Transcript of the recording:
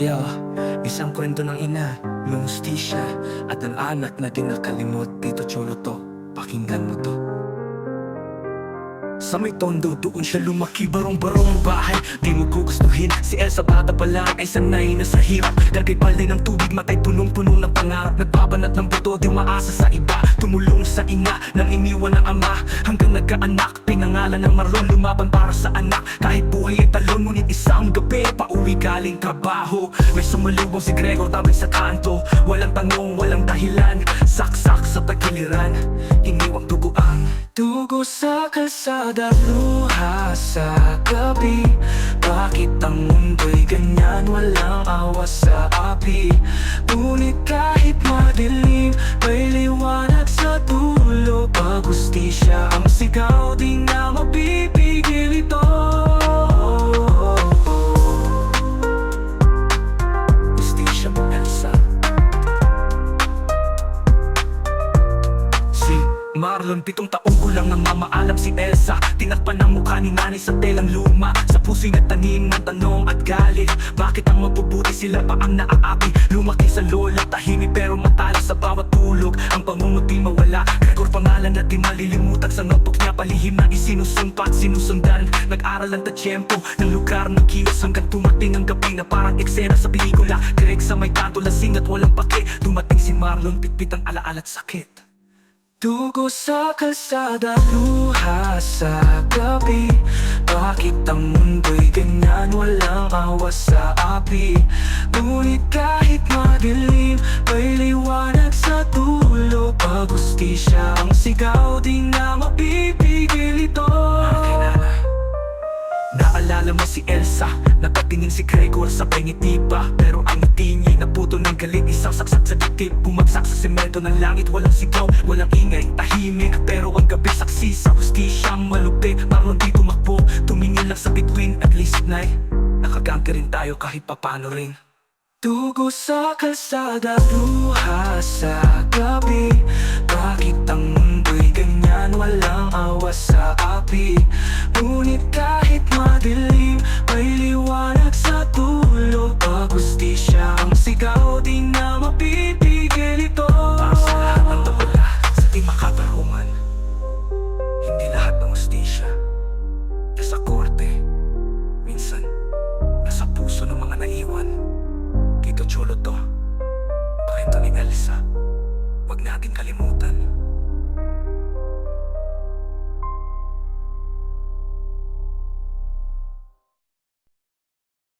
Yo, isang kwento ng ina, ng hustisya At ang anak na di nakalimot Dito chulo to, pakinggan mo to sa may tondo, doon siya lumaki Barong-barong bahay, di mo gugustuhin Si Elsa bata pa lang ay sanay na sa hirap. Dagay palay ng tubig, matay punong-puno ng pangarap. Nagbabanat ng buto, di umaasa sa iba. Tumulong sa ina, nang iniwan ng ama. Hanggang nagkaanak, pinangalan ng Marlon Lumaban para sa anak, kahit buhay ay talon Ngunit isang gabi, pauwi galing trabaho. May sumalubong si Gregor, tamay sa kanto. Walang tanong, walang dahilan. Saksak sa tagiliran, iniwang duguan Dugo sa kalsada, luha sa gabi. Bakit ang mundo'y ganyan, walang awa sa api. Ngunit kahit madilim, Marlon, pitong taong gulang nang mamaalam si Elsa. Tinakpan ang mukha ni nanay sa telang luma. Sa puso'y nagtanim ng tanong at galit. Bakit ang mabubuti sila pa ang naaapi? Lumaki sa lola, tahimik pero matala sa bawat tulog. Ang pangungot di mawala. Gregor pangalan na di malilimutan Sa notebook niya. Palihim na isinusumpa at sinusundan. Nag-aral ang tatyempo ng lugar ng kilos Hanggang tumating ang gabi na parang eksena sa pelikula. Greg sa may kanto lasing at walang pake. Dumating si Marlon, pitpit ang alaala sakit Dugo sa kalsada, luha sa gabi. Bakit ang mundo'y ganyan, walang awa sa api. Ngunit kahit madilim, may liwanag sa dulo. Pag hustisya ang sigaw, di na mapipigil ito. Naalala mo si Elsa? Nakatingin si Gregor sa ngiti pa. Pero ang ngiti niya'y naputo ng galit. Isang saksak sa dibdib Bumagsak sa semento ng langit. Walang sigaw, walang ingay, natin at least na'y Nakaganti rin tayo kahit papano rin. Tugo sa kalsada, luha sa gabi. Bakit ang mundo'y ganyan? Walang awa sa api. bansa. Huwag natin kalimutan